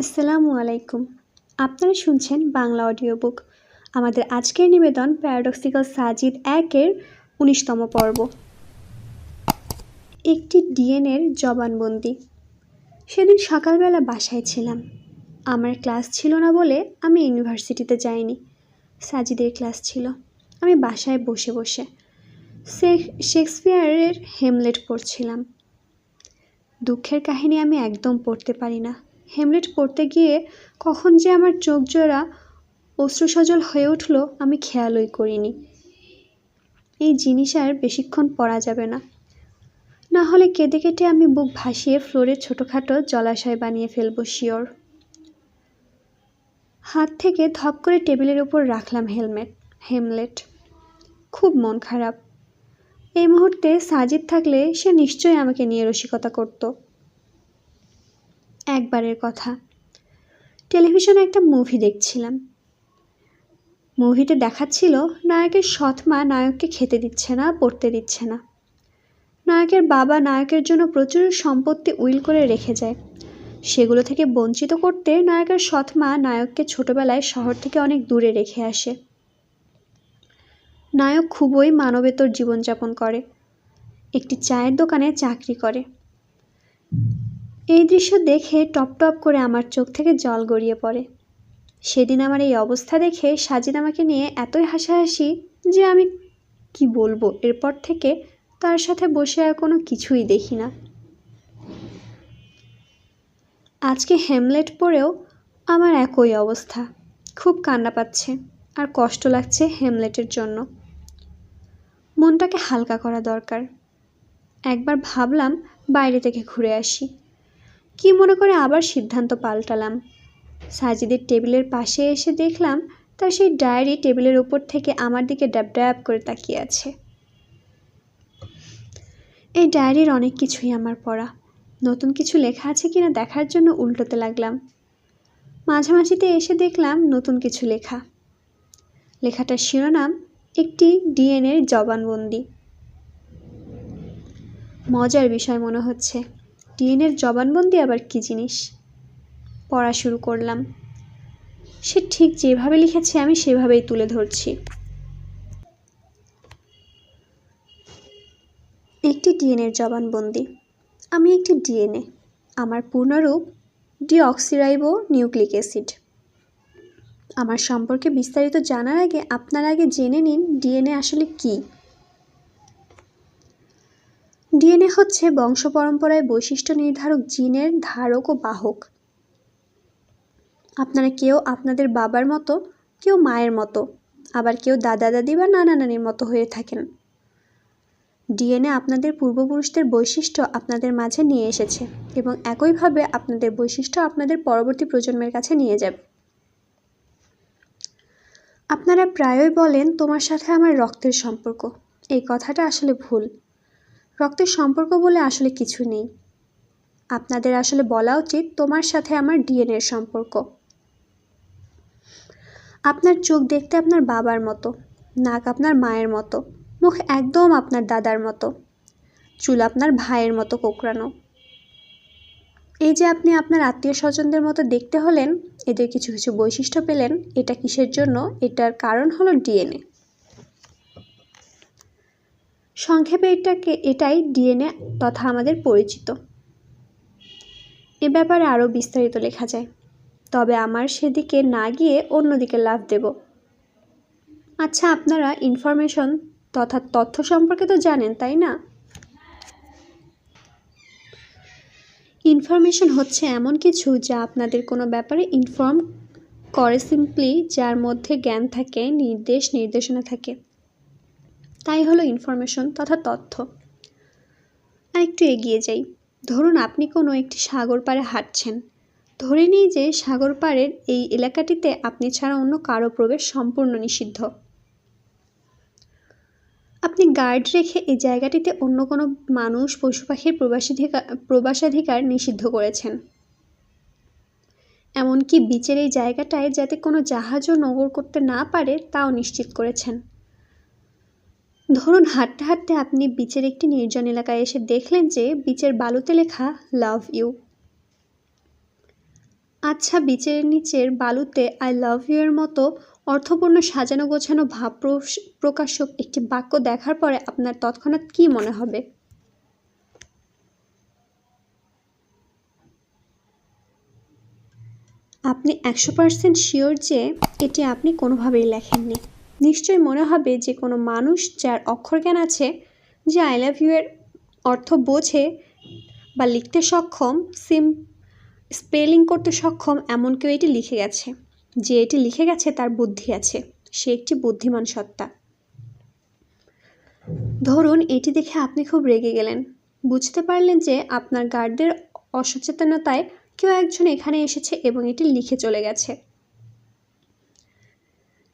আসসালামু আলাইকুম। আপনারা শুনছেন বাংলা অডিও বুক আমাদের আজকের নিবেদন প্যারাডক্সিক্যাল সাজিদ একের উনিশতম পর্ব। একটি ডিএনএর জবানবন্দি। সেদিন সকালবেলা বাসায় ছিলাম। আমার ক্লাস ছিল না বলে আমি ইউনিভার্সিটিতে যাইনি। সাজিদের ক্লাস ছিল। আমি বাসায় বসে বসে শেক- শেক্সপিয়ারের হেমলেট পড়ছিলাম। দুঃখের কাহিনী আমি একদম পড়তে পারি না। হেমলেট পড়তে গিয়ে কখন যে আমার চোখ জোড়া অশ্রুসজল হয়ে উঠল, আমি খেয়ালই করিনি। এই জিনিস আর বেশিক্ষণ পড়া যাবে না। না হলে কেঁদে কেটে আমি বুক ভাসিয়ে ফ্লোরে ছোটোখাটো জলাশয় বানিয়ে ফেলব, শিওর। হাত থেকে ধপ করে টেবিলের উপর রাখলাম হেলমেট, হেমলেট। খুব মন খারাপ। এই মুহূর্তে সাজিদ থাকলে সে নিশ্চয়ই আমাকে নিয়ে রসিকতা করতো। একবারের কথা। টেলিভিশনে একটা মুভি দেখছিলাম। মুভিতে দেখাচ্ছিল নায়কের সৎ মা নায়ককে খেতে দিচ্ছে না, পড়তে দিচ্ছে না। নায়কের বাবা নায়কের জন্য প্রচুর সম্পত্তি উইল করে রেখে যায়। সেগুলো থেকে বঞ্চিত করতে নায়কের সৎ মা নায়ককে ছোটবেলায় শহর থেকে অনেক দূরে রেখে আসে। নায়ক খুবই মানবেতর জীবনযাপন করে। একটি চায়ের দোকানে চাকরি করে। এই দৃশ্য দেখে টপ টপ করে আমার চোখ থেকে জল গড়িয়ে পড়ে। সেদিন আমার এই অবস্থা দেখে সাজিদ আমাকে নিয়ে এতই হাসাহাসি যে আমি কি বলব, এরপর থেকে তার সাথে বসে আর কোনো কিছুই দেখি না। আজকে হ্যামলেট পরেও আমার একই অবস্থা। খুব কান্না পাচ্ছে আর কষ্ট লাগছে হ্যামলেটের জন্য। মনটাকে হালকা করা দরকার। একবার ভাবলাম বাইরে থেকে ঘুরে আসি। কি মনে করে আবার সিদ্ধান্ত পাল্টালাম? সাজিদের টেবিলের পাশে এসে দেখলাম তার সেই ডায়েরি টেবিলের উপর থেকে আমার দিকে ড্যাব ড্যাব করে তাকিয়ে আছে। এই ডায়েরির অনেক কিছুই আমার পড়া। নতুন কিছু লেখা আছে কিনা দেখার জন্য উল্টোতে লাগলাম। মাঝামাঝিতে এসে দেখলাম নতুন কিছু লেখা। লেখাটার শিরোনাম, একটি ডিএনএর জবানবন্দি। মজার বিষয় মনে হচ্ছে। ডিএনএর জবানবন্দি আবার কী জিনিস? পড়া শুরু করলাম। সে ঠিক যেভাবে লিখেছে আমি সেভাবেই তুলে ধরছি। একটি ডিএনএর জবানবন্দি। আমি একটি ডিএনএ। আমার পূর্ণরূপ ডিঅক্সিরাইবো নিউক্লিক অ্যাসিড। আমার সম্পর্কে বিস্তারিত জানার আগে আপনার আগে জেনে নিন ডিএনএ আসলে কী। ডিএনএ হচ্ছে বংশ পরম্পরায় বৈশিষ্ট্য নির্ধারক জিনের ধারক ও বাহক। আপনারা কেউ আপনাদের বাবার মতো, কেউ মায়ের মতো, আবার কেউ দাদা, দাদি বা নানা নানির মতো হয়ে থাকেন। ডিএনএ আপনাদের পূর্বপুরুষদের বৈশিষ্ট্য আপনাদের মাঝে নিয়ে এসেছে এবং একইভাবে আপনাদের বৈশিষ্ট্য আপনাদের পরবর্তী প্রজন্মের কাছে নিয়ে যাবে। আপনারা প্রায়ই বলেন, তোমার সাথে আমার রক্তের সম্পর্ক। এই কথাটা আসলে ভুল। রক্তের সম্পর্ক বলে আসলে কিছু নেই। আপনাদের আসলে বলা উচিত তোমার সাথে আমার ডিএনএর সম্পর্ক। আপনার চোখ দেখতে আপনার বাবার মতো, নাক আপনার মায়ের মতো, মুখ একদম আপনার দাদার মতো, চুল আপনার ভাইয়ের মতো কোকড়ানো। এই যে আপনি আপনার আত্মীয় স্বজনদের মতো দেখতে হলেন, এদের কিছু কিছু বৈশিষ্ট্য পেলেন, এটা কিসের জন্য? এটার কারণ হলো ডিএনএ। সংক্ষেপে এটাকে, এটাই ডিএনএ তথা আমাদের পরিচিত। এ ব্যাপারে আরও বিস্তারিত লেখা যায়। তবে আমার সেদিকে না গিয়ে অন্যদিকে লাভ দেব। আচ্ছা আপনারা ইনফরমেশন তথা তথ্য সম্পর্কে তো জানেন, তাই না? ইনফরমেশন হচ্ছে এমন কিছু যা আপনাদের কোনো ব্যাপারে ইনফর্ম করে সিম্পলি যার মধ্যে জ্ঞান থাকে, নির্দেশ, নির্দেশনা থাকে। তাই হলো ইনফরমেশন তথা তথ্য। আর একটু এগিয়ে যাই। ধরুন আপনি কোনো একটি সাগর পাড়ে হাঁটছেন। ধরে নিই যে সাগর পাড়ের এই এলাকাটিতে আপনি ছাড়া অন্য কারও প্রবেশ সম্পূর্ণ নিষিদ্ধ। আপনি গার্ড রেখে এই জায়গাটিতে অন্য কোনো মানুষ, পশু পাখির প্রবাসাধিকার প্রবাসাধিকার নিষিদ্ধ করেছেন। এমনকি বিচের এই জায়গাটায় যাতে কোনো জাহাজও নগর করতে না পারে, তাও নিশ্চিত করেছেন। ধরুন হাঁটতে হাঁটতে আপনি বিচের একটি নির্জন এলাকায় এসে দেখলেন যে বিচের বালুতে লেখা লাভ ইউ আচ্ছা বিচের নিচের বালুতে আই লাভ ইউ এর মতো অর্থপূর্ণ সাজানো গোছানো ভাব প্রকাশক একটি বাক্য দেখার পরে আপনার তৎক্ষণাৎ কী মনে হবে? আপনি একশো পার্সেন্ট শিওর যে এটি আপনি কোনোভাবেই লেখেননি। নিশ্চয়ই মনে হবে যে কোনো মানুষ যার অক্ষর জ্ঞান আছে, যে আই লাভ ইউ এর অর্থ বোঝে বা লিখতে সক্ষম, সিম, স্পেলিং করতে সক্ষম, এমন কেউ এটি লিখে গেছে, যে এটি লিখে গেছে তার বুদ্ধি আছে, সে একটি বুদ্ধিমান সত্তা। ধরুন এটি দেখে আপনি খুব রেগে গেলেন। বুঝতে পারলেন যে আপনার গার্ডদের অসচেতনতায় কেউ একজন এখানে এসেছে এবং এটি লিখে চলে গেছে।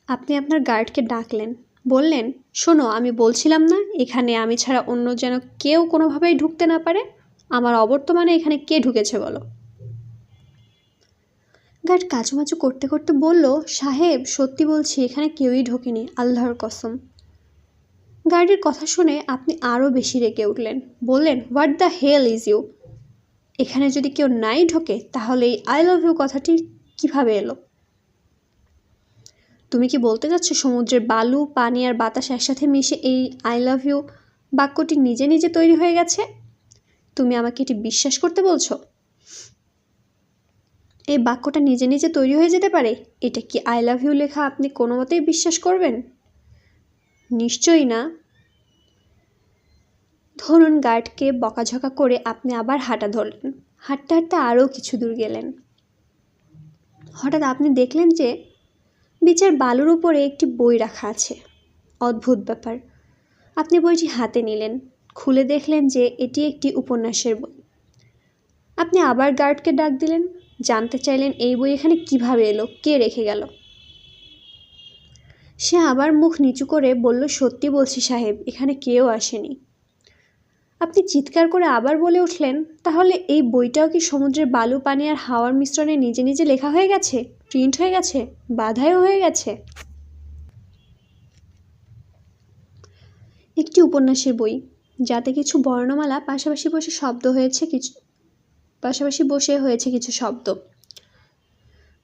আপনি আপনার গার্ডকে ডাকলেন। বললেন, শোনো, আমি বলছিলাম না, এখানে আমি ছাড়া অন্য যেন কেউ কোনোভাবেই ঢুকতে না পারে। আমার অবর্তমানে এখানে কে ঢুকেছে বলো? গার্ড কাচুমাচু করতে করতে বলল, সাহেব, সত্যি বলছি, এখানে কেউই ঢোকেনি, আল্লাহর কসম। গার্ডের কথা শুনে আপনি আরও বেশি রেগে উঠলেন। বললেন what the hell is you এখানে যদি কেউ নাই ঢোকে, তাহলে এই আই লাভ ইউ কথাটি কীভাবে এলো? তুমি কি বলতে চাচ্ছ সমুদ্রের বালু, পানি আর বাতাস একসাথে মিশে এই আই লাভ ইউ বাক্যটি নিজে নিজে তৈরি হয়ে গেছে? তুমি আমাকে এটি বিশ্বাস করতে বলছো? এই বাক্যটা নিজে নিজে তৈরি হয়ে যেতে পারে? এটা কি আই লাভ ইউ লেখা আপনি কোনো মতেই বিশ্বাস করবেন? নিশ্চয়ই না। ধরুন গার্ডকে বকাঝকা করে আপনি আবার হাঁটা ধরলেন। হাঁটতে হাঁটতে আরও কিছু দূর গেলেন। হঠাৎ আপনি দেখলেন যে বিচার বালুর উপরে একটি বই রাখা আছে। অদ্ভুত ব্যাপার। আপনি বইটি হাতে নিলেন, খুলে দেখলেন যে এটি একটি উপন্যাসের বই। আপনি আবার গার্ডকে ডাক দিলেন, জানতে চাইলেন এই বই এখানে কীভাবে এলো, কে রেখে গেল। সে আবার মুখ নিচু করে বলল, সত্যি বলছি সাহেব, এখানে কেউ আসেনি। আপনি চিৎকার করে আবার বলে উঠলেন, তাহলে এই বইটাও কি সমুদ্রের বালু, পানি আর হাওয়ার মিশ্রণে নিজে নিজে লেখা হয়ে গেছে? প্রিন্ট হয়ে গেছে? বাধাইও হয়ে গেছে? একটি উপন্যাসের বই, যাতে কিছু বর্ণমালা, পাশাপাশি বসে শব্দ হয়েছে কিছু, পাশাপাশি বসে হয়েছে কিছু শব্দ।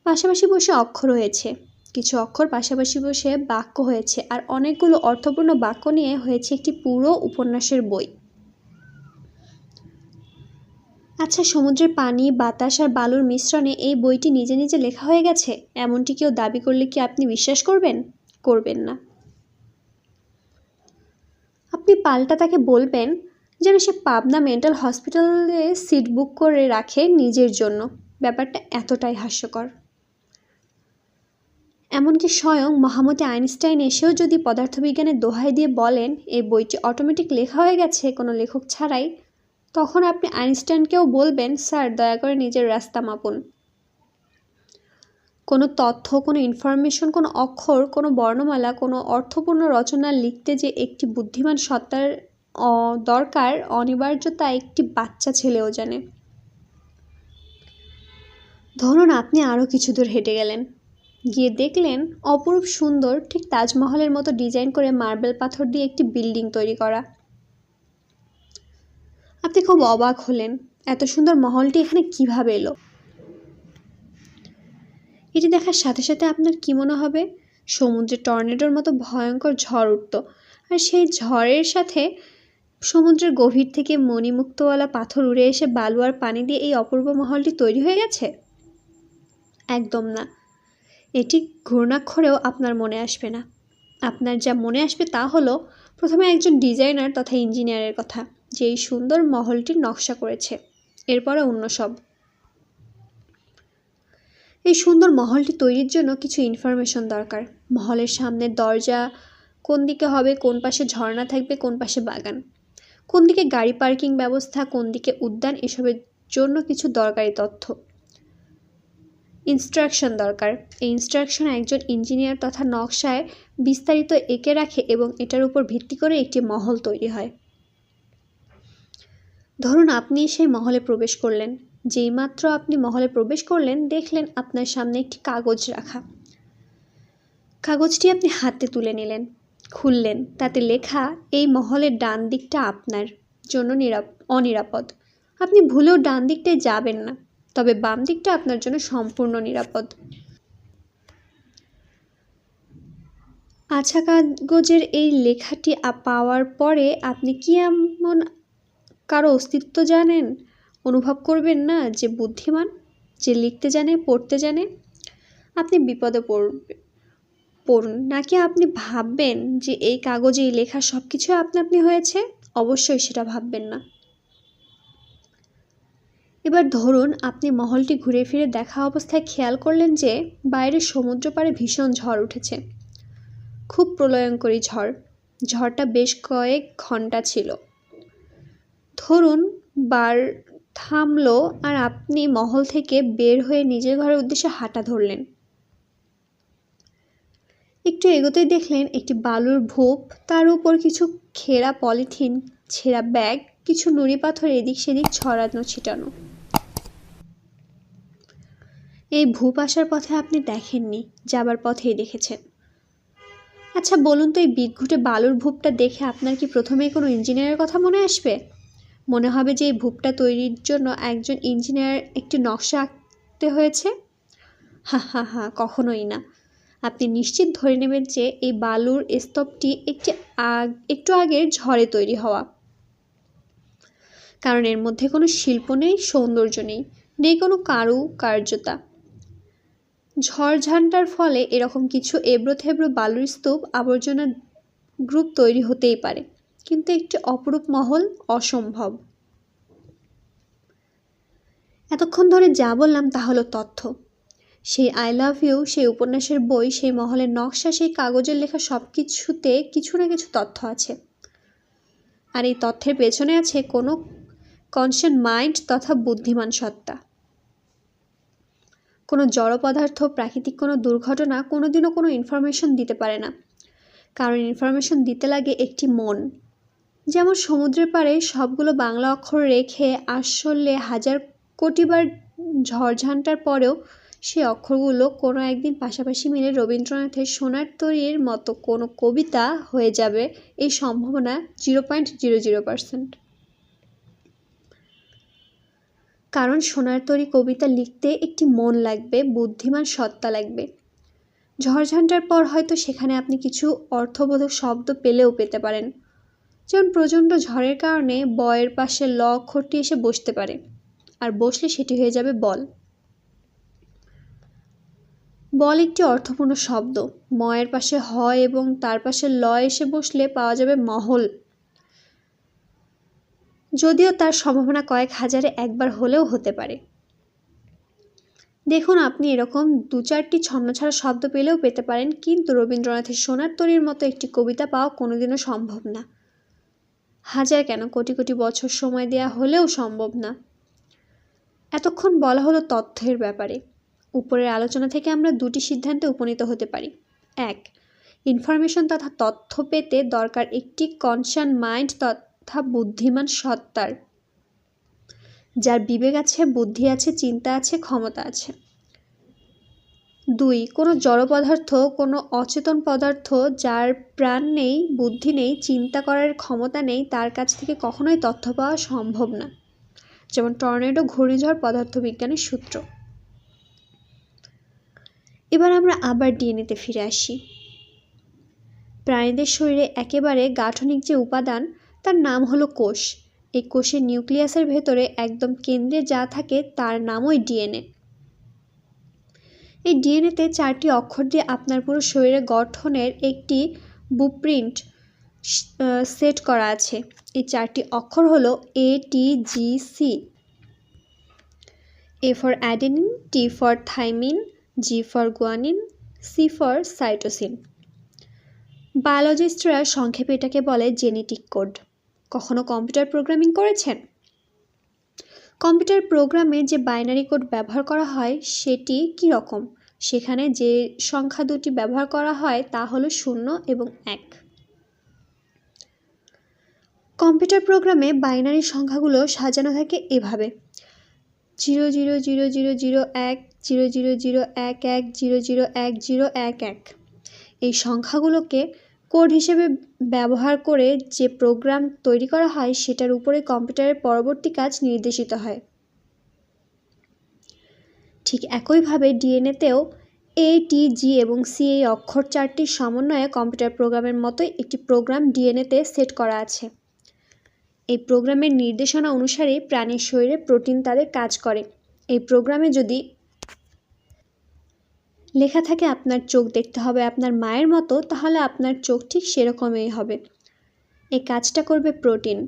পাশাপাশি বসে অক্ষর হয়েছে, কিছু অক্ষর, পাশাপাশি বসে বাক্য হয়েছে, আর অনেকগুলো অর্থপূর্ণ বাক্য নিয়ে হয়েছে একটি পুরো উপন্যাসের বই। আচ্ছা সমুদ্রের পানি, বাতাস আর বালুর মিশ্রণে এই বইটি নিজে নিজে লেখা হয়ে গেছে? এমনটি কেউ দাবি করলে কি আপনি বিশ্বাস করবেন? করবেন না। আপনি পাল্টা তাকে বলবেন যেন সে পাবনা মেন্টাল হসপিটালে সিট বুক করে রাখে নিজের জন্য। ব্যাপারটা এতটাই হাস্যকর। এমনকি স্বয়ং মহামতি আইনস্টাইন এসেও যদি পদার্থবিজ্ঞানের দোহাই দিয়ে বলেন, এই বইটি অটোমেটিক লেখা হয়ে গেছে, কোনো লেখক ছাড়াই তখন আপনি আইনস্টাইনকেও বলবেন, স্যার, দয়া করে নিজের রাস্তা মাপুন। কোনো তথ্য, কোনো ইনফরমেশন, কোনো অক্ষর, কোনো বর্ণমালা, কোনো অর্থপূর্ণ রচনা লিখতে যে একটি বুদ্ধিমান সত্তার দরকার, অনিবার্যতা একটি বাচ্চা ছেলেও জানে। ধরুন আপনি আরও কিছু দূর হেঁটে গেলেন। গিয়ে দেখলেন অপরূপ সুন্দর, ঠিক তাজমহলের মতো ডিজাইন করে মার্বেল পাথর দিয়ে একটি বিল্ডিং তৈরি করা। আপনি খুব অবাক হলেন। এত সুন্দর মহলটি এখানে কীভাবে এলো? এটি দেখার সাথে সাথে আপনার কি মনে হবে? সমুদ্রে টর্নেডোর মতো ভয়ঙ্কর ঝড় উঠত, আর সেই ঝড়ের সাথে সমুদ্রের গভীর থেকে মণিমুক্তওয়ালা পাথর উড়ে এসে বালু আর পানি দিয়ে এই অপূর্ব মহলটি তৈরি হয়ে গেছে? একদম না। এটি ঘূর্ণাক্ষরেও আপনার মনে আসবে না। আপনার যা মনে আসবে তা হলো, প্রথমে একজন ডিজাইনার তথা ইঞ্জিনিয়ারের কথা। যে এই সুন্দর মহলটির নকশা করেছে। এরপরে অন্য সব। এই সুন্দর মহলটি তৈরির জন্য কিছু ইনফরমেশন দরকার। মহলের সামনে দরজা, কোন দিকে হবে, কোন পাশে ঝর্ণা থাকবে, কোন পাশে বাগান। কোন দিকে গাড়ি পার্কিং ব্যবস্থা, কোন দিকে উদ্যান, এসবের জন্য কিছু দরকারি তথ্য। ইনস্ট্রাকশন দরকার। এই ইনস্ট্রাকশন একজন ইঞ্জিনিয়ার তথা নকশায় বিস্তারিত এঁকে রাখে এবং এটার উপর ভিত্তি করে একটি মহল তৈরি হয়। ধরুন আপনি সেই মহলে প্রবেশ করলেন। যেইমাত্র আপনি মহলে প্রবেশ করলেন, দেখলেন আপনার সামনে একটি কাগজ রাখা। কাগজটি আপনি হাতে তুলে নিলেন, খুললেন। তাতে লেখা, এই মহলের ডান দিকটা আপনার জন্য নিরাপ, অনিরাপদ। আপনি ভুলেও ডান দিকটায় যাবেন না, তবে বাম দিকটা আপনার জন্য সম্পূর্ণ নিরাপদ। আছা কাগজের এই লেখাটি পাওয়ার পরে আপনি কি এমন কারও অস্তিত্ব জানেন, অনুভব করবেন না যে বুদ্ধিমান, যে লিখতে জানে, পড়তে জানে, আপনি বিপদে পড়বে, পড়ুন। নাকি আপনি ভাববেন যে এই কাগজে লেখা সব কিছু আপনি আপনি হয়েছে? অবশ্যই সেটা ভাববেন না। এবার ধরুন আপনি মহলটি ঘুরে ফিরে দেখা অবস্থায় খেয়াল করলেন যে বাইরে সমুদ্র পাড়ে ভীষণ ঝড় উঠেছে। খুব প্রলয়ঙ্করী ঝড়। ঝড়টা বেশ কয়েক ঘণ্টা ছিল। ধরুন, বার থামলো আর আপনি মহল থেকে বের হয়ে নিজের ঘরের উদ্দেশ্যে হাঁটা ধরলেন। একটু এগোতেই দেখলেন একটি বালুর ভূপ, তার উপর কিছু খেরা পলিথিন, ছেঁড়া ব্যাগ, কিছু নুড়ি পাথর এদিক সেদিক ছড়ানো, ছিটানো। এই ভূপ আসার পথে আপনি দেখেননি, যাবার পথেই দেখেছেন। আচ্ছা বলুন তো এই বিদঘুটে বালুর ভূপটা দেখে আপনার কি প্রথমেই কোনো ইঞ্জিনিয়ারের কথা মনে আসবে? মনে হবে যে এই ভূপটা তৈরির জন্য একজন ইঞ্জিনিয়ার একটি নকশা আঁকতে হয়েছে? হা হা হা, কখনোই না। আপনি নিশ্চিত ধরে নেবেন যে এই বালুর স্তবটি একটি আগ, একটু আগের ঝড়ে তৈরি হওয়া। কারণ এর মধ্যে কোনো শিল্প নেই, সৌন্দর্য নেই নেই কোনো কারু কার্যতা ঝড়ঝান্টার ফলে এরকম কিছু এবড়ো থেবড়ো বালুর স্তূপ আবর্জনা গ্রুপ তৈরি হতেই পারে। কিন্তু একটি অপরূপ মহল অসম্ভব। এতক্ষণ ধরে যা বললাম তা হলো তথ্য। সেই আই লাভ ইউ সেই উপন্যাসের বই, সেই মহলের নকশা, সেই কাগজের লেখা সব কিছুতে কিছু না কিছু তথ্য আছে। আর এই তথ্যের পেছনে আছে কোনো কনসিয়ান মাইন্ড তথা বুদ্ধিমান সত্তা। কোনো জড় পদার্থ, প্রাকৃতিক কোনো দুর্ঘটনা কোনোদিনও কোনো ইনফরমেশন দিতে পারে না। কারণ ইনফরমেশন দিতে লাগে একটি মন। যেমন সমুদ্রের পাড়ে সবগুলো বাংলা অক্ষর রেখে আসলে হাজার কোটিবার ঝড়ঝান্টার পরেও সে অক্ষরগুলো কোনো একদিন পাশাপাশি মিলে রবীন্দ্রনাথের সোনার তরীর মতো কোনো কবিতা হয়ে যাবে এই সম্ভাবনা zero point zero zero percent. কারণ সোনার তরী কবিতা লিখতে একটি মন লাগবে, বুদ্ধিমান সত্তা লাগবে। ঝড়ঝান্টার পর হয়তো সেখানে আপনি কিছু অর্থবোধক শব্দ পেলেও পেতে পারেন। যেমন প্রচণ্ড ঝড়ের কারণে বয়ের পাশে ল অক্ষরটি এসে বসতে পারে, আর বসলে সেটি হয়ে যাবে বল। বল একটি অর্থপূর্ণ শব্দ। ময়ের পাশে হয় এবং তার পাশে ল এসে বসলে পাওয়া যাবে মহল। যদিও তার সম্ভাবনা কয়েক হাজারে একবার হলেও হতে পারে। দেখুন, আপনি এরকম দু চারটি ছন্নছাড়া শব্দ পেলেও পেতে পারেন, কিন্তু রবীন্দ্রনাথের সোনার তরীর মতো একটি কবিতা পাওয়া কোনোদিনও সম্ভব না। হাজার কেন? কোটি কোটি বছর সময় দেয়া হলেও সম্ভব না। এতক্ষণ বলা হলো তথ্যের ব্যাপারে। উপরের আলোচনা থেকে আমরা দুটি সিদ্ধান্তে উপনীত হতে পারি। এক, ইনফরমেশন তথা তথ্য পেতে দরকার একটি কনসান মাইন্ড তথা বুদ্ধিমান সত্তার। যার বিবেক আছে, বুদ্ধি আছে, চিন্তা আছে, ক্ষমতা আছে। দুই, কোনো জড় পদার্থ, কোনো অচেতন পদার্থ যার প্রাণ নেই, বুদ্ধি নেই, চিন্তা করার ক্ষমতা নেই, তার কাছ থেকে কখনোই তথ্য পাওয়া সম্ভব না। যেমন টর্নেডো ঘূর্ণিঝড় পদার্থবিজ্ঞানের সূত্র। এবার আমরা আবার ডিএনএতে ফিরে আসি। প্রাণীদের শরীরে একেবারে গাঠনিক যে উপাদান, তার নাম হলো কোষ। এই কোষের নিউক্লিয়াসের ভেতরে একদম কেন্দ্রে যা থাকে, তার নামই ডিএনএ। এই ডিএনএতে চারটি অক্ষর দিয়ে আপনার পুরো শরীরের গঠনের একটি বুপ্রিন্ট সেট করা আছে। এই চারটি অক্ষর হলো A T G C A for adenine T for thymine G for guanine C for cytosine বায়োলজিস্টরা সংক্ষেপে এটাকে বলে জেনেটিক কোড কখনো কম্পিউটার প্রোগ্রামিং করেছেন? কম্পিউটার প্রোগ্রামে যে বাইনারি কোড ব্যবহার করা হয়, সেটি কী রকম সেখানে যে সংখ্যা দুটি ব্যবহার করা হয়, তা হলো শূন্য এবং এক। কম্পিউটার প্রোগ্রামে বাইনারি সংখ্যাগুলো সাজানো থাকে এভাবে। Zero zero zero zero zero, এক, জিরো জিরো জিরো, এক এক, জিরো জিরো, এক জিরো, এক এক। এই সংখ্যাগুলোকে কোড হিসেবে ব্যবহার করে যে প্রোগ্রাম তৈরি করা হয়, সেটার উপরে কম্পিউটারের পরবর্তী কাজ নির্দেশিত হয়। ঠিক একইভাবে ডিএনএতেও এ টি জি এবং সি এই অক্ষর চারটির সমন্বয়ে কম্পিউটার প্রোগ্রামের মতোই একটি প্রোগ্রাম ডিএনএতে সেট করা আছে। এই প্রোগ্রামের নির্দেশনা অনুসারে প্রাণীর শরীরে প্রোটিন তাদের কাজ করে। এই প্রোগ্রামে যদি লেখা থাকে আপনার চোখ দেখতে হবে, আপনার মায়ের মতো, তাহলে আপনার চোখ ঠিক সেরকমই হবে। এই কাজটা করবে প্রোটিন।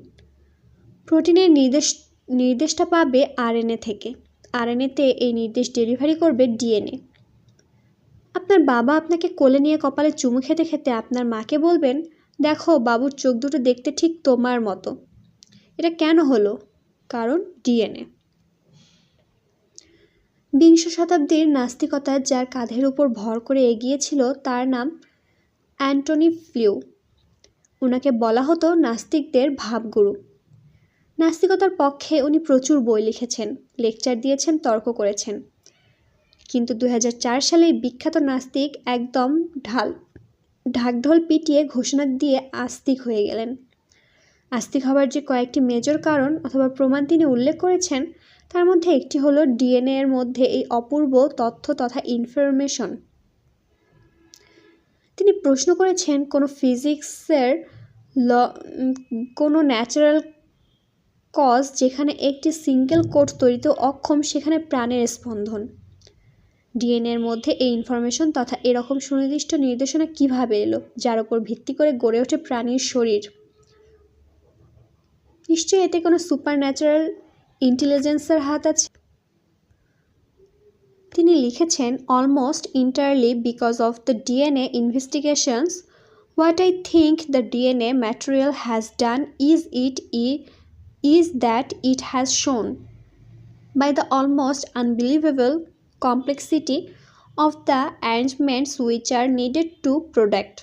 প্রোটিনের নির্দেশ, নির্দেশটা পাবে আরএনএ থেকে। আরএনএতে এই নির্দেশ ডেলিভারি করবে ডিএনএ। আপনার বাবা আপনাকে কোলে নিয়ে কপালে চুমু খেতে খেতে আপনার মাকে বলবেন, দেখো, বাবুর চোখ দুটো দেখতে ঠিক তোমার মতো। এটা কেন হলো? কারণ ডিএনএ। বিংশ শতাব্দীর নাস্তিকতা যার কাঁধের উপর ভর করে এগিয়েছিল তার নাম অ্যান্টনি ফ্লিউ। ওনাকে বলা হতো নাস্তিকদের ভাবগুরু। নাস্তিকতার পক্ষে উনি প্রচুর বই লিখেছেন, লেকচার দিয়েছেন, তর্ক করেছেন। কিন্তু দু সালে বিখ্যাত নাস্তিক একদম ঢাল, ঢাকঢোল পিটিয়ে ঘোষণা দিয়ে আস্তিক হয়ে গেলেন। আস্তিক হবার যে কয়েকটি মেজর কারণ অথবা প্রমাণ তিনি উল্লেখ করেছেন তার মধ্যে একটি হলো ডিএনএ এর মধ্যে এই অপূর্ব তথ্য তথা ইনফরমেশন তিনি প্রশ্ন করেছেন, কোনো ফিজিক্সের ল কোনো ন্যাচারাল কজ যেখানে একটি সিঙ্গেল কোড তৈরিতে অক্ষম, সেখানে প্রাণের স্পন্দন। ডিএনএর মধ্যে এই ইনফরমেশন তথা এরকম সুনির্দিষ্ট নির্দেশনা কীভাবে এলো, যার উপর ভিত্তি করে গড়ে ওঠে প্রাণীর শরীর। নিশ্চয়ই এতে কোনো সুপার ন্যাচারাল ইন্টেলিজেন্সের হাত আছে। তিনি লিখেছেন almost entirely because of the DNA investigations what I think the DNA material has done is it uh is that it has shown by the almost unbelievable complexity of the arrangements which are needed to product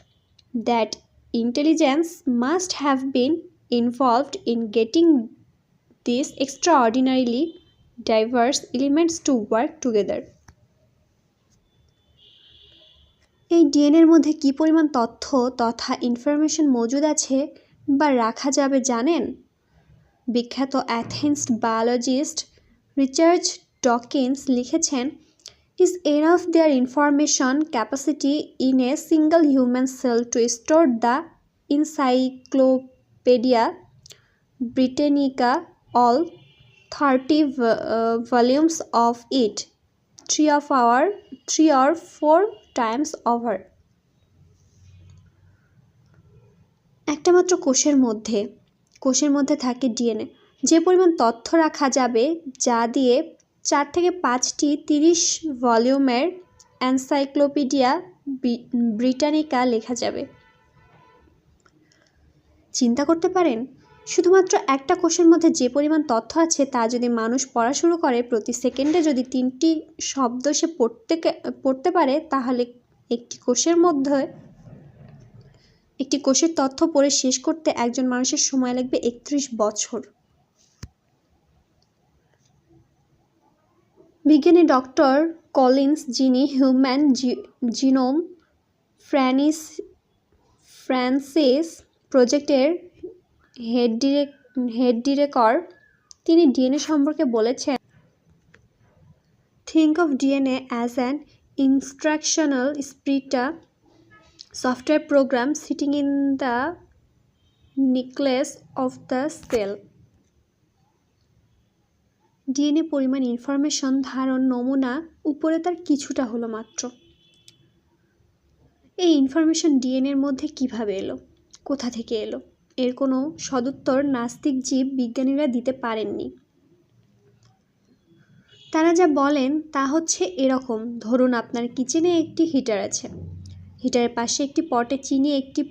that intelligence must have been involved in getting these extraordinarily diverse elements to work together. এই ডিএনএর মধ্যে কী পরিমাণ তথ্য তথা information মজুদ আছে বা রাখা যাবে জানেন? বিখ্যাত অ্যাথেন্স বায়োলজিস্ট রিচার্ড ডকিন্স লিখেছেন is enough there information capacity in a single human cell to store the Encyclopaedia Britannica all thirty volumes of it three of our three or four times over একটা মাত্র কোষের মধ্যে কোষের মধ্যে থাকে DNA যে পরিমাণ তথ্য রাখা যাবে, যা দিয়ে চার থেকে পাঁচটি তিরিশ ভলিউমের অ্যানসাইক্লোপিডিয়া ব্রিটানিকা লেখা যাবে। চিন্তা করতে পারেন শুধুমাত্র একটা কোষের মধ্যে যে পরিমাণ তথ্য আছে তা যদি মানুষ পড়া শুরু করে প্রতি সেকেন্ডে যদি তিনটি শব্দ সে পড়তে পড়তে পারে, তাহলে একটি কোষের মধ্যে একটি কোষের তথ্য পড়ে শেষ করতে একজন মানুষের সময় লাগবে একত্রিশ বছর। বিজ্ঞানী ডক্টর কলিন্স, যিনি হিউম্যান জিনোম ফ্র্যানিস ফ্রান্সিস প্রজেক্টের হেড ডিরেক হেড ডিরেক্টর, তিনি ডিএনএ সম্পর্কে বলেছেন think of DNA as an instructional script software program sitting in the nucleus of the cell DNA পরিমাণ ইনফরমেশন ধারণ নমুনা উপরে তার কিছুটা হলো মাত্র। এই ইনফরমেশন ডিএনএর মধ্যে কীভাবে এলো? কোথা থেকে এলো? এর কোনো সদুত্তর নাস্তিক জীব বিজ্ঞানীরা দিতে পারেননি। তারা যা বলেন তা হচ্ছে এরকম। ধরুন আপনার কিচেনে একটি হিটার আছে। হিটারের পাশে একটি পটে চিনি, একটি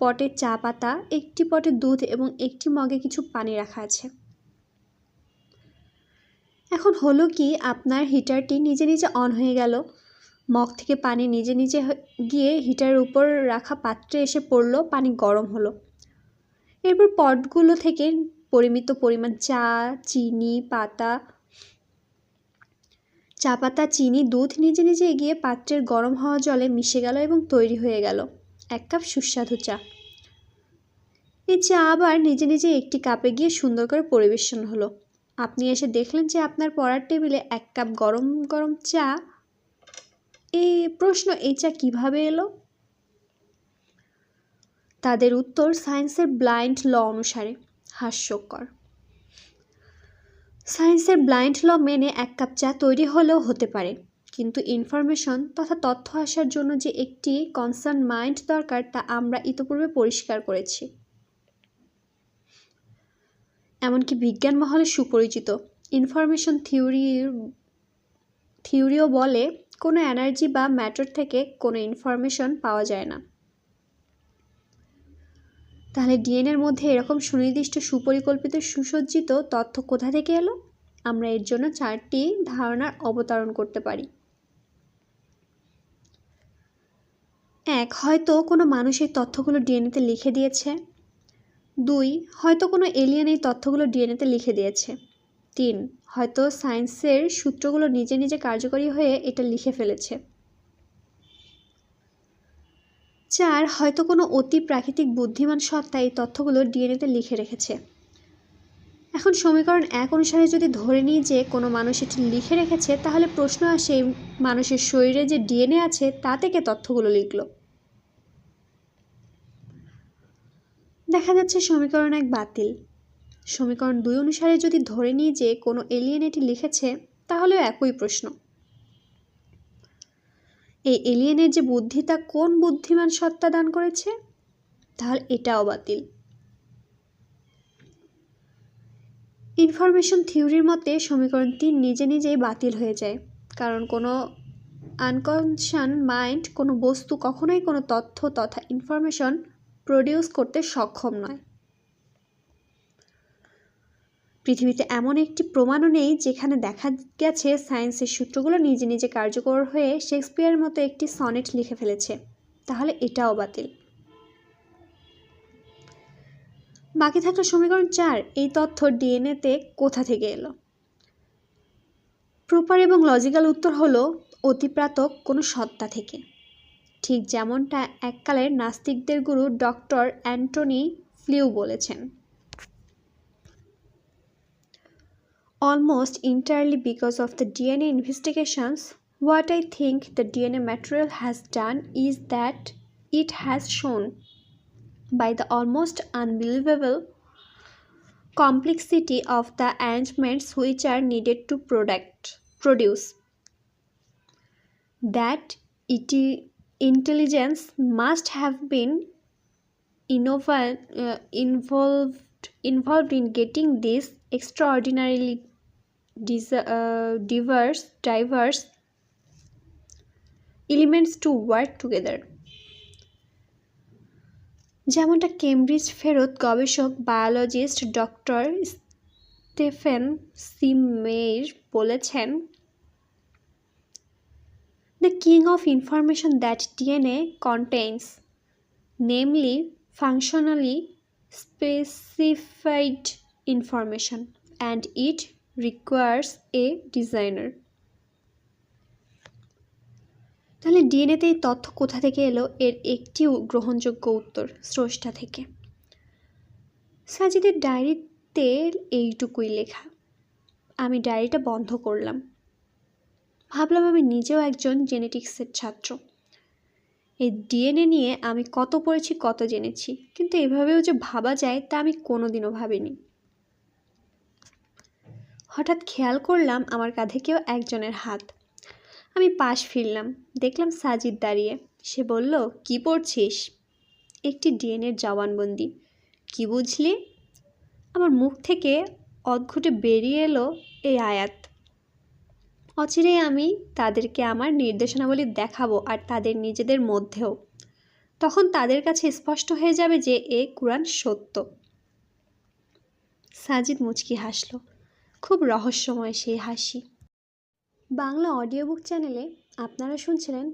পটে চা পাতা, একটি পটে দুধ এবং একটি মগে কিছু পানি রাখা আছে। এখন হলো কি আপনার হিটারটি নিজে নিজে অন হয়ে গেল? মগ থেকে পানি নিজে নিজে গিয়ে হিটারের উপর রাখা পাত্রে এসে পড়ল, পানি গরম হলো। এরপর পটগুলো থেকে পরিমিত পরিমাণ চা, চিনি, পাতা, চা, পাতা, চিনি, দুধ নিজে নিজে এগিয়ে পাত্রের গরম হওয়া জলে মিশে গেল এবং তৈরি হয়ে গেল। এক কাপ সুস্বাদু চা। এই চা আবার নিজে নিজে একটি কাপে গিয়ে সুন্দর করে পরিবেশন হলো। আপনি এসে দেখলেন যে আপনার পড়ার টেবিলে এক কাপ গরম গরম চা। এই প্রশ্ন, এই চা কীভাবে এলো? তাদের উত্তর সায়েন্সের ব্লাইন্ড ল অনুসারে। হাস্যকর। সায়েন্সের ব্লাইন্ড ল মেনে এক কাপ চা তৈরি হলেও হতে পারে, কিন্তু ইনফরমেশন তথা তথ্য আসার জন্য যে একটি কনসার্ন মাইন্ড দরকার তা আমরা ইতোপূর্বে পরিষ্কার করেছি। এমনকি বিজ্ঞান মহলে সুপরিচিত। ইনফরমেশন থিওরির থিওরিও বলে, কোনো এনার্জি বা ম্যাটার থেকে কোনো ইনফরমেশন পাওয়া যায় না। তাহলে ডিএনএর মধ্যে এরকম সুনির্দিষ্ট সুপরিকল্পিত সুসজ্জিত তথ্য কোথা থেকে এলো? আমরা এর জন্য চারটি ধারণার অবতারণ করতে পারি। এক, হয়তো কোনো মানুষ এই তথ্যগুলো ডিএনএতে লিখে দিয়েছে। দুই, হয়তো কোনো এলিয়েন এই তথ্যগুলো ডিএনএতে লিখে দিয়েছে। তিন, হয়তো সায়েন্সের সূত্রগুলো নিজে নিজে কার্যকরী হয়ে এটা লিখে ফেলেছে। চার হয়তো কোনো অতি প্রাকৃতিক বুদ্ধিমান সত্তা এই তথ্যগুলো ডিএনএতে লিখে রেখেছে। এখন সমীকরণ এক অনুসারে যদি ধরে নিই যে কোনো মানুষ এটি লিখে রেখেছে, তাহলে প্রশ্ন আসে মানুষের শরীরে যে ডিএনএ আছে তা থেকে তথ্যগুলো লিখলো? দেখা যাচ্ছে সমীকরণ এক বাতিল। সমীকরণ দুই অনুসারে যদি ধরে নিই যে কোনো এলিয়েন এটি লিখেছে, তাহলেও একই প্রশ্ন। এই এলিয়েনের যে বুদ্ধি, তা কোন বুদ্ধিমান সত্তা দান করেছে? তাহলে এটাও বাতিল। ইনফরমেশন থিওরির মতে সমীকরণ তিন নিজে নিজেই বাতিল হয়ে যায়। কারণ কোনো আনকনশান মাইন্ড কোনো বস্তু কখনোই কোনো তথ্য তথা ইনফরমেশন প্রডিউস করতে সক্ষম নয়। পৃথিবীতে এমন একটি প্রমাণও নেই যেখানে দেখা গেছে সায়েন্সের সূত্রগুলো নিজে নিজে কার্যকর হয়ে শেক্সপিয়ারের মতো একটি সনেট লিখে ফেলেছে। তাহলে এটাও বাতিল। বাকি থাকল সমীকরণ চার, এই তথ্য ডিএনএতে কোথা থেকে এলো? প্রপার এবং লজিক্যাল উত্তর হলো অতিপ্রাতক কোনো সত্তা থেকে। ঠিক যেমনটা এককালের নাস্তিকদের গুরু ডক্টর অ্যান্টনি ফ্লিউ বলেছেন। Almost entirely because of the DNA investigations, what I think the DNA material has done is that it has shown by the almost unbelievable complexity of the arrangements which are needed to product, produce that it intelligence must have been innova- uh, involved involved in getting this extraordinarily diverse diverse elements to work together যেমনটা Cambridge ফেরত গবেষক biologist doctor Stephen C Meyer বলেছেন the kind of information that DNA contents namely functionally specified information and it requires a designer. তাহলে ডিএনএতে এই তথ্য কোথা থেকে এলো? এর একটি গ্রহণযোগ্য উত্তর, স্রষ্টা থেকে। সাজিদের ডায়েরিতে এইটুকুই লেখা। আমি ডায়েরিটা বন্ধ করলাম। ভাবলাম আমি নিজেও একজন জেনেটিক্সের ছাত্র। এই ডিএনএ নিয়ে আমি কত পড়েছি, কত জেনেছি। কিন্তু এভাবেও যে ভাবা যায়, তা আমি কোনোদিনও ভাবিনি। হঠাৎ খেয়াল করলাম আমার কাঁধে কেউ একজনের হাত। আমি পাশ ফিরলাম, দেখলাম সাজিদ দাঁড়িয়ে। সে বলল, কি পড়ছিস? একটি ডিএনএর জবানবন্দি। কি বুঝলি? আমার মুখ থেকে অদ্ঘুটে বেরিয়ে এলো এই আয়াত। অচিরেই আমি তাদেরকে আমার নির্দেশনাবলী দেখাবো আর তাদের নিজেদের মধ্যেও। তখন তাদের কাছে স্পষ্ট হয়ে যাবে যে এ কোরআন সত্য। সাজিদ মুচকি হাসলো। খুব রহস্যময় সেই হাসি। বাংলা অডিও বুক চ্যানেলে আপনারা শুনছিলেন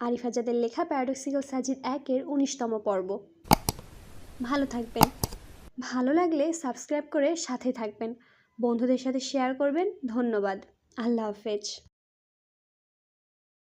আরিফ আজাদের লেখা প্যারাডক্সিক্যাল সাজিদ একের উনিশতম পর্ব। ভালো থাকবেন। ভালো লাগলে সাবস্ক্রাইব করে সাথে থাকবেন। বন্ধুদের সাথে শেয়ার করবেন। ধন্যবাদ। আল্লাহ হাফেজ।